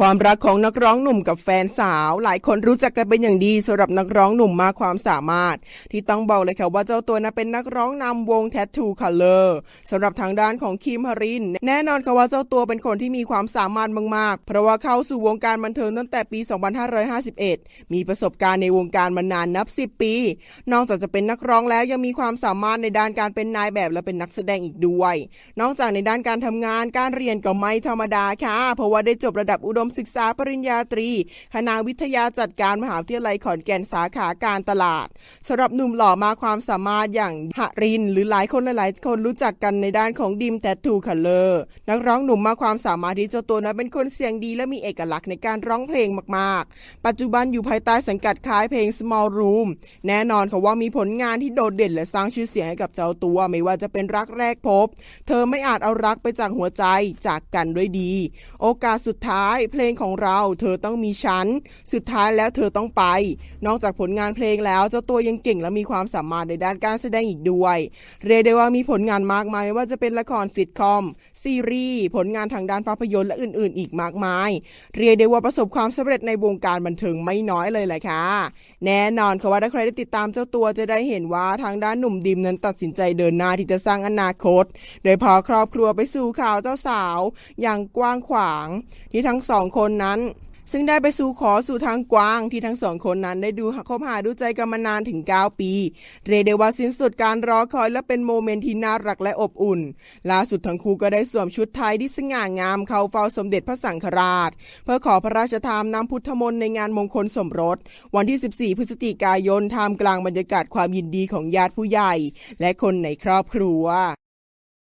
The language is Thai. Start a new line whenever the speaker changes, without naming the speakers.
ความรักของนักร้องหนุ่มกับแฟนสาว หลายคนรู้จักกันเป็นอย่างดีสำหรับนักร้องหนุ่มมากความสามารถ ที่ต้องบอกเลยค่ะว่าเจ้าตัวนั้นเป็นนักร้องนำวง Tattoo Color สำหรับทางด้านของคิมฮาริน แน่นอนค่ะว่าเจ้าตัวเป็นคนที่มีความสามารถมากๆ เพราะว่าเข้าสู่วงการบันเทิงตั้งแต่ปี 2551 มีประสบการณ์ในวงการมานานนับ 10 ปี นอกจากจะเป็นนักร้องแล้วยังมีความสามารถในด้านการเป็นนายแบบและเป็นนักแสดงอีกด้วย นอกจากในด้านการทำงานการเรียนก็ไม่ธรรมดาค่ะเพราะว่าได้จบระดับอุดมศึกษาปริญญาตรี คณะวิทยาจัดการมหาวิทยาลัยขอนแก่นสาขาการตลาดสำหรับหนุ่มหล่อมาความสามารถอย่างหริน หรือหลายคนหลายคนรู้จักกันในด้านของดิมแททูคัลเลอร์นักร้องหนุ่มมาความสามารถที่เจ้าตัวนั้นเป็นคนเสียงดีและมีเอกลักษณ์ในการร้องเพลงมากๆ ปัจจุบันอยู่ภายใต้สังกัดค่ายเพลง Small Room แน่นอนค่ะว่ามีผลงานที่โดดเด่นและสร้างชื่อเสียงให้กับเจ้าตัวไม่ว่าจะเป็นรักแรกพบ เธอไม่อาจเอารักไปจากหัวใจจากกันด้วยดี โอกาสสุดท้ายเพลงของเรา เธอต้องมีฉัน สุดท้ายแล้วเธอต้องไป นอกจากผลงานเพลงแล้วเจ้าตัวยังเก่งและมีความสามารถในด้านการแสดงอีกด้วย เรียกได้ว่ามีผลงานมากมายไม่ว่าจะเป็นละครซิทคอม ซีรีส์ ผลงานทางด้านภาพยนตร์และอื่น ๆ อีกมากมาย เรียกได้ว่าประสบความสำเร็จในวงการบันเทิงไม่น้อยเลยแหละค่ะ แน่นอนค่ะว่าถ้าใครได้ติดตามเจ้าตัวจะได้เห็นว่าทางด้านหนุ่มดิมนั้นตัดสินใจเดินหน้าที่จะสร้างอนาคต โดยพาครอบครัวไปสู่ข่าวเจ้าสาว อย่างกว้างขวาง ที่ทั้งสององคนนั้น ซึ่งได้ไปสู่ขอสู่ทางกว้างที่ทั้งสองคนนั้นได้ดูคบหาดูใจกันมานานถึง 9 ปี เรียกได้ว่าสิ้นสุดการรอคอยและเป็นโมเมนต์ที่น่ารักและอบอุ่น ล่าสุดทั้งคู่ก็ได้สวมชุดไทยที่สง่างามเข้าเฝ้าสมเด็จพระสังฆราช เพื่อขอพระราชทานน้ำพุทธมนต์ในงานมงคลสมรส วันที่ 14 พฤศจิกายนท่ามกลางบรรยากาศความยินดีของญาติผู้ใหญ่ และคนในครอบครัว